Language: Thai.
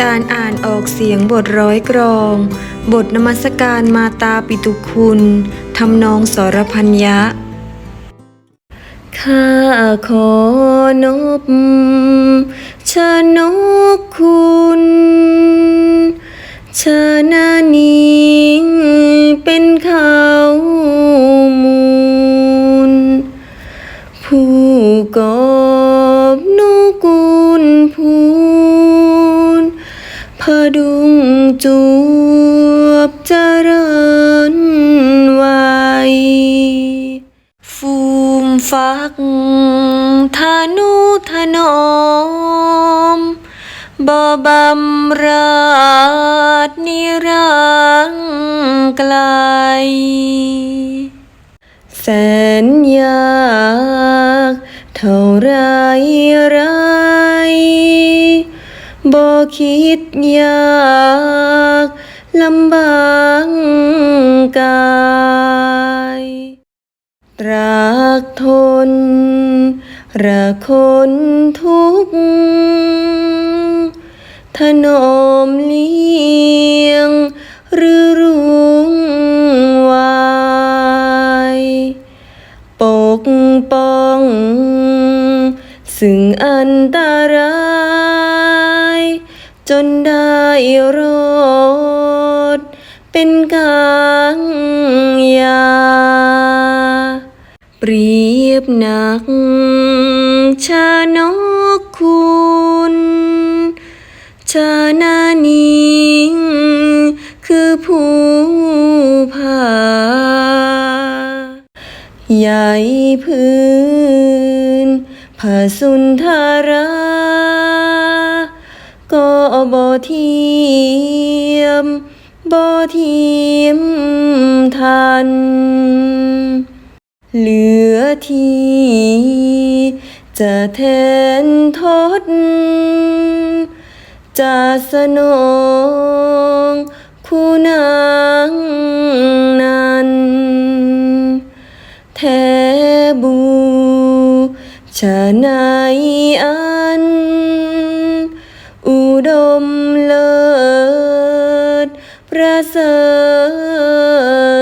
การอ่านออกเสียงบทร้อยกรอง บทนมัสการมาตาปิตุคุณทำนองสรพัญญะ ข้าขอนบชนกคุณชนะนิงเป็นเขามูล ผู้กอ พดุงจูบเจริญไว้ฟูมฟักธนุถนอมบ่บำราดนิรังไกล แสนยาก เท่าไรรบ่ คิดยากลำบากกายตรากทน ระคนทุกข์ถนอมเลี้ยง หรือรุงไว้ปกป้อง ซึ่งอันตราย จนได้รอดเป็นกลางยา เปรียบหนักชานกคุณชานานิงคือผู้พาใหญ่พื้นผาสุนทารา บ่เทียมบ่เทียมทัน เหลือที่ จะแทนทด จะสนองคู่นางนั้นแทบูชะนายอันอุ ดมเลิศประเสริฐ